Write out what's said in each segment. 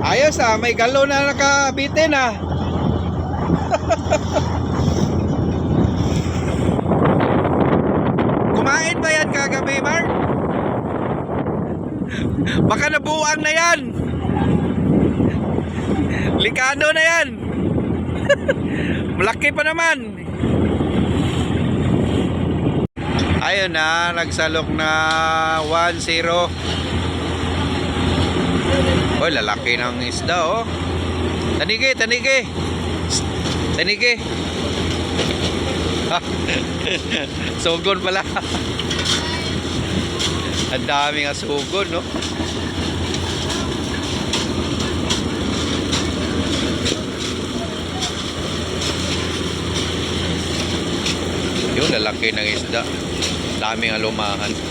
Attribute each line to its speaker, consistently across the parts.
Speaker 1: Ayos ah, may galo na nakabitin ah. Kumain ba yan kagabi, Mark? Baka nabuang na yan. Likado na yan. Malaki pa naman. Ayun na, nagsalok na 1-0. Oy, lalaki ng isda oh. Tanigi, tanigi. Tanigi. sugon pala. Ang dami nga no? Yun, lalaki ng isda. Dami nga lumahan.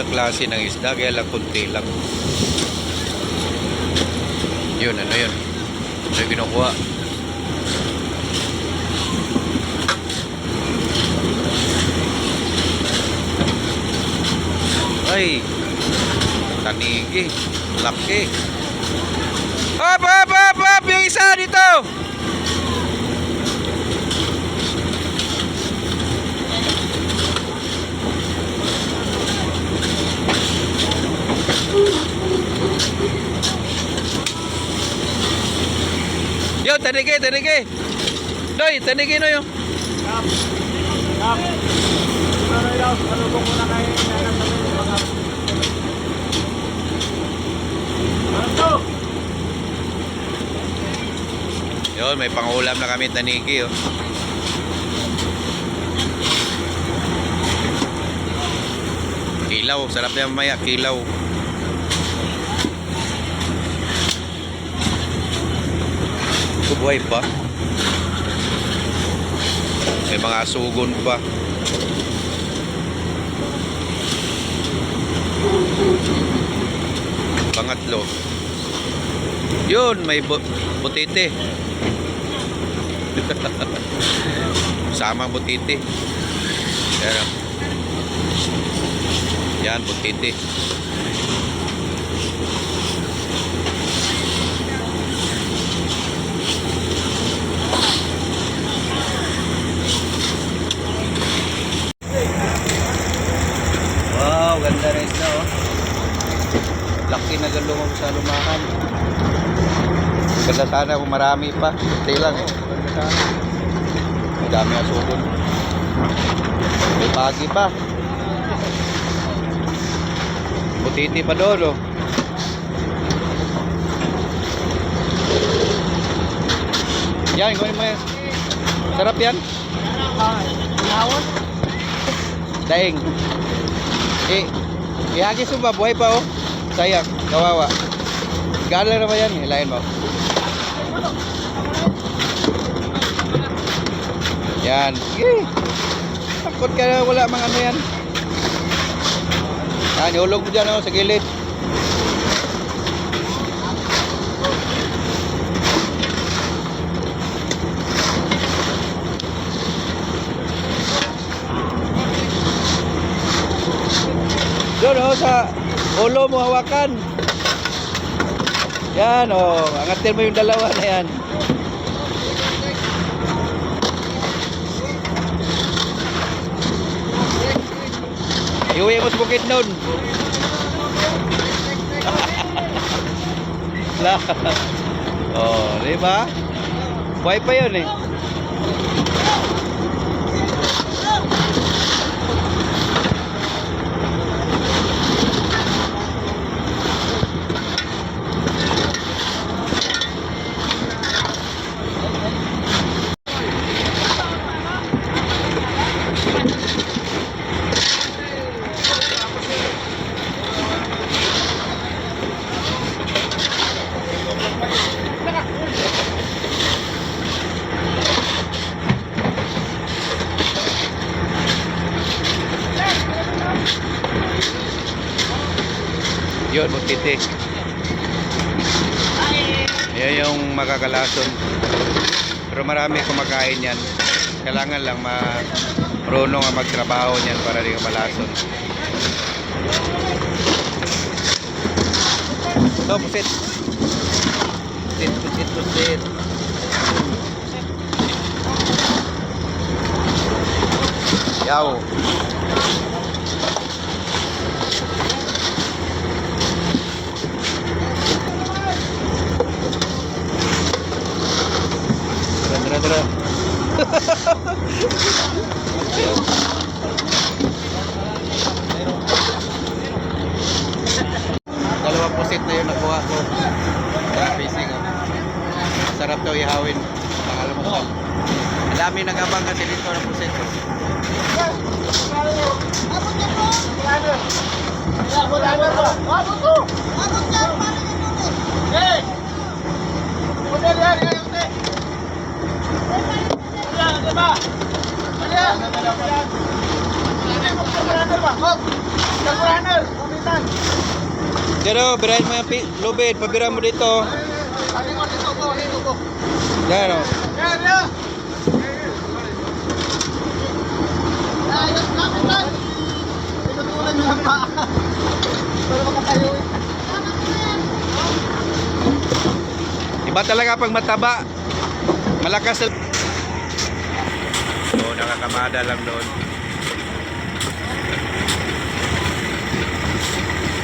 Speaker 1: Klase ng isda, kaya lang kunti lang. Yun, ano yun? Ano yung kinukuha? Ay, tanigi, laki. Hop, hop, hop, hop! Yung isa dito! Tanigi! Doy, tanigi no yung.
Speaker 2: Kap. Kap. Ano daw? Ano ko muna kay?
Speaker 1: Yun, may pangulam na kami tanigi, oh. Kilaw, sarap na mamaya, kilaw. Buhay pa. May mga sugon pa. Pangatlo. Yun, may bu butite. Sama butite. Yan. oh. Yan, butite. Wow, ganda na isda oh. Laki na galungan sa lumahan. Ganda sana kung marami pa. Hindi lang. Ang dami ang sugon. May pagi pa. Butiti pa doon oh. Yan, gawin mo yan. Sarap yan.
Speaker 2: Ah, Inawon?
Speaker 1: Daing. Eh, ihagis mo ba? Buhay pa oh. Sayang, kawawa. Gala na ba yan? Hilahin mo. Yan. Sige. Takot ka na wala mga ano yan. Yan, ihulog mo dyan oh, sa gilid. Doon oh, sa ulo mo hawakan. Yan oh, angatin mo yung dalawa na yan. Iuwi mo sa bukid nun. Oh, di ba? Buhay pa yun eh. Marami kumakain yan. Kailangan lang ma marunong ang magtrabaho niyan para di ka malason. So, pusit. Pusit, pusit, pusit. Yaw. Tara, tara, tara. Dalawang pusit na yun nakuha ko. Kaya busy ko. Sarap daw ihawin. Pangalan mo ko. Ang dami nag-abang kasi dito ng pusit ko. Pero, birahin mo yung lubid. Pabira mo dito. Yan o. Iba talaga pag mataba. Malakas na... So, nakakamada lang doon.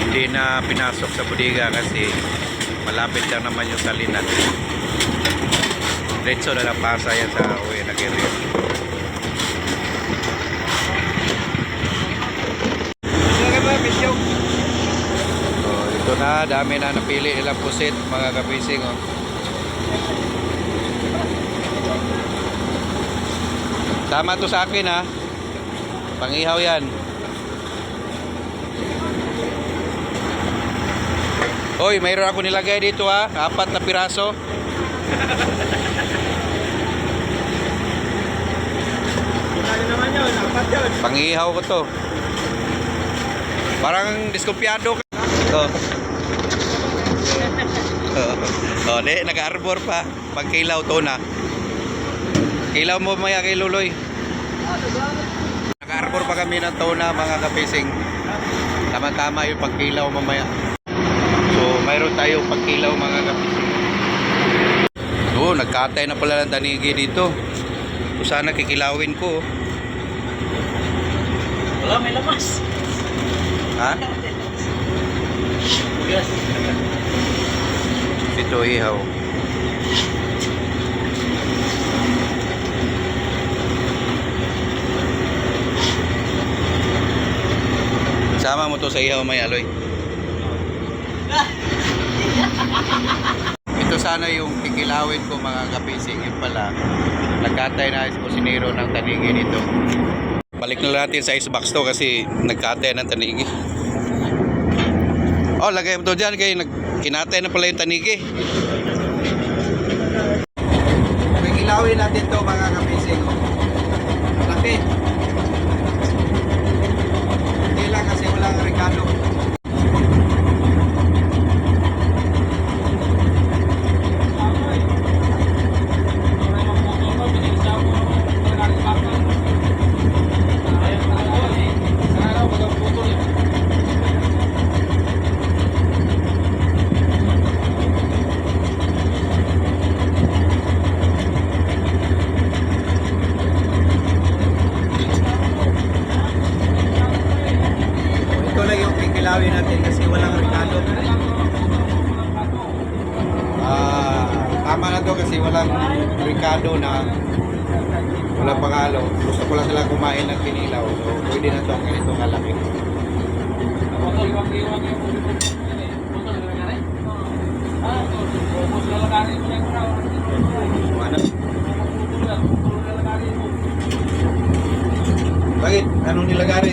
Speaker 1: Hindi na pinasok sa bodega kasi malapit lang naman yung salinan. Diretso na lang pasa yan sa uwi na area. So, ito na, dami na napili nilang pusit, mga kapising. Oh. Tama to sa akin ha. Pangihaw yan. Hoy, mayroon ako nilagay dito ha. Apat na piraso.
Speaker 2: Ano.
Speaker 1: Pangihaw ko to. Parang diskumpiyado ka. Oh. oh, di, nag-arbor pa. Pagkilaw to na. Kilaw mo maya kay Luloy. Nag-arbor pa kami ng tona mga kapising. Tama-tama yung pagkilaw mamaya. So, mayroon tayo pagkilaw mga kapising. Oo, nagkatay na pala ng tanigi dito. So, sana kikilawin ko. oh.
Speaker 2: Wala, may lamas.
Speaker 1: Ha?
Speaker 2: Yes.
Speaker 1: Ito ihaw. Sama mo to sa ihaw may aloy. Ito sana yung kikilawin ko mga kapising. Yun pala, nagkatay na si kusinero ng tanigi dito. Balik na natin sa icebox to kasi nagkatay ng tanigi. Oh, lagay mo to dyan kay kinatay na pala yung tanigi. Kikilawin natin to mga kapising. Laki. Hindi lang kasi walang regalo. Ito yung kikilawin natin kasi walang regalo. Ah, tama na to kasi walang regalo na walang pangalo. Gusto ko lang sila kumain ng pinilaw. So, pwede na to ang ganito kalaki. Bakit? Anong nilagari?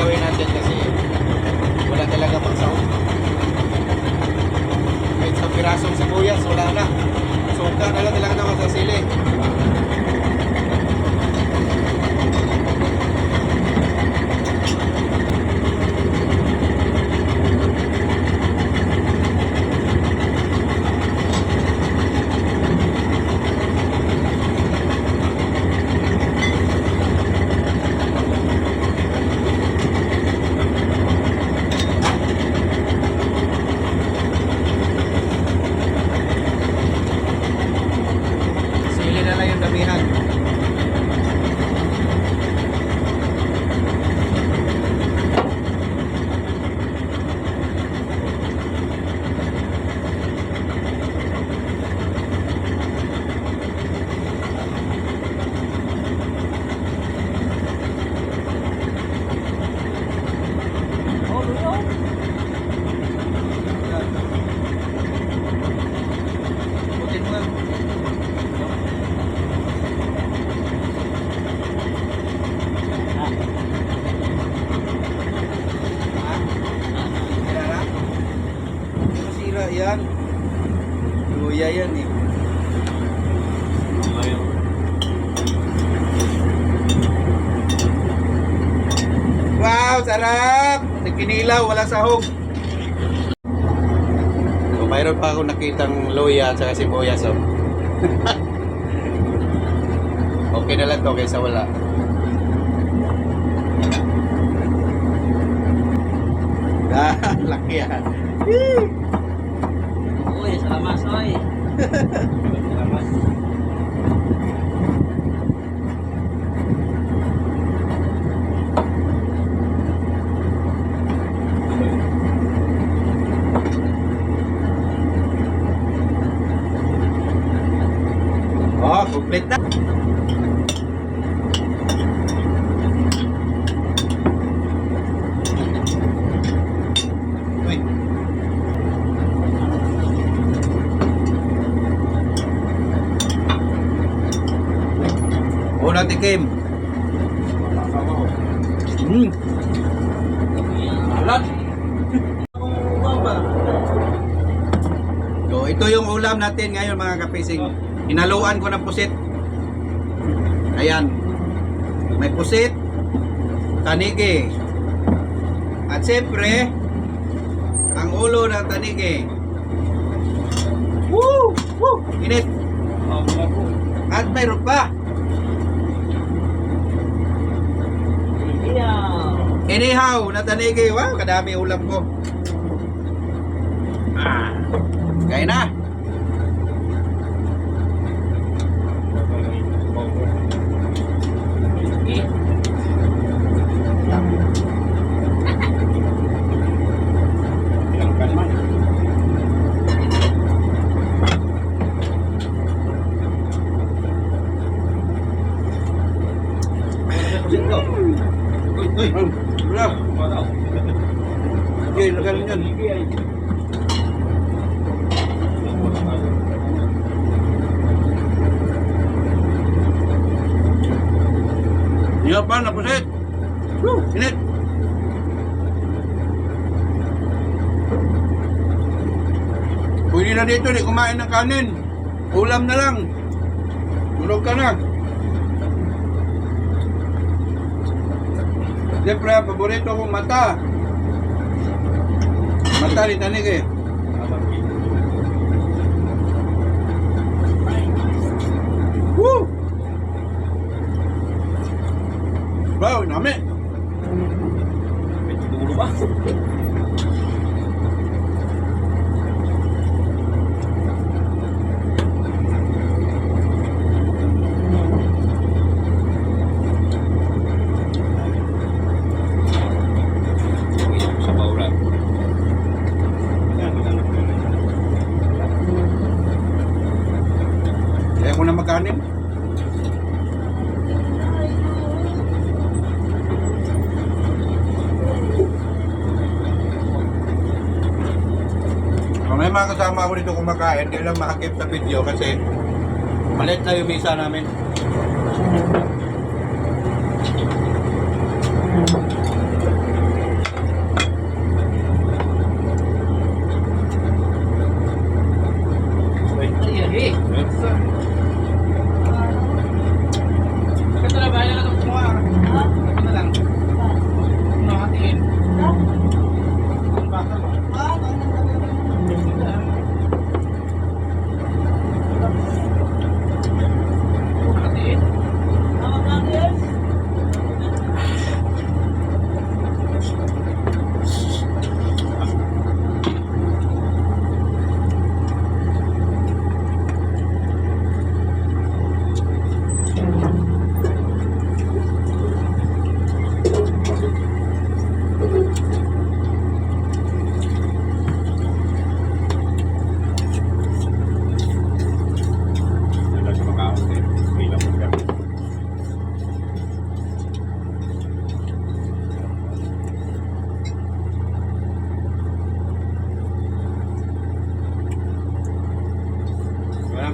Speaker 1: gagawin natin Wow, sarap! Nagkinilaw, wala sahog. So, mayroon pa ako nakitang luya at saka sibuyas. Oh. okay na lang to kaysa wala. Ah, laki ah.
Speaker 2: Uy, salamat, oy. Salamat.
Speaker 1: Complete na. Uy. Unang tikim. Hmm.
Speaker 2: Alat.
Speaker 1: So, ito yung ulam natin ngayon mga kapising. Hinaluan ko ng pusit. Ayan. May pusit, tanigi. At siyempre, ang ulo ng tanigi. Woo! Woo! Init. At mayroon pa. Anyhow, na tanigi. Wow, kadami ulam ko. Ah. Kaya na. Uy. Wala. Okay, nagaling yan. Iya pa, napusit. Woo, init. Pwede na dito, di kumain ng kanin. Ulam na lang. Tulog ka na. Siyempre, paborito kong mata. Mata ni Tanig eh. Woo! Wow, nami.
Speaker 2: Dulo ba?
Speaker 1: Kaya ko na magkanin. Kung may mga kasama ako dito kumakain, kailan makakip sa video kasi maliit na yung misa namin.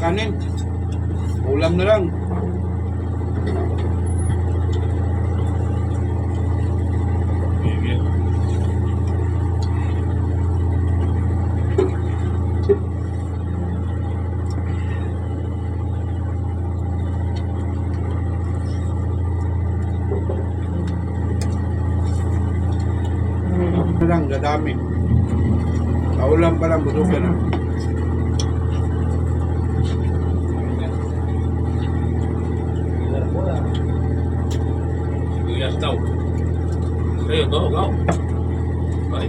Speaker 1: kanin. Ulam na lang. Dadami. Kaulam pa lang, busog ka na.
Speaker 2: Yes, daw. Ayo, go, go. Bye.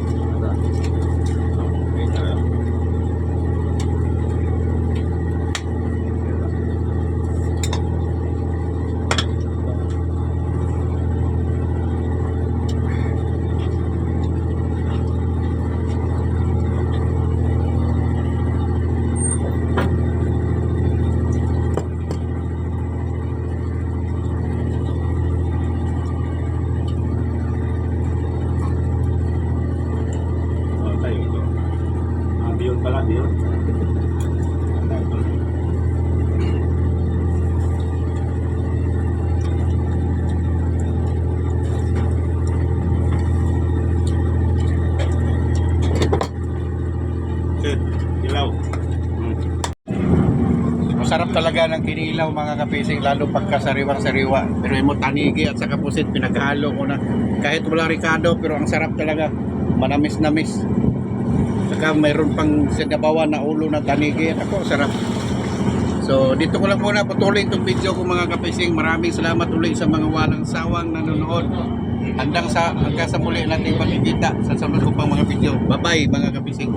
Speaker 1: Masarap talaga ng kinilaw mga kapising lalo pagka sariwang-sariwa. Pero mo tanigi at saka pusit pinaghalo ko na. Kahit wala ricado pero ang sarap talaga. Manamis-namis. Saka mayroon pang sinabawan na ulo na tanigi. Ako, sarap. So dito ko lang muna patuloy itong video ko mga kapising. Maraming salamat ulit sa mga walang sawang nanonood. Hanggang sa hanggang sa muli nating pagkikita sa sunod ko pang mga video. Bye-bye mga kapising.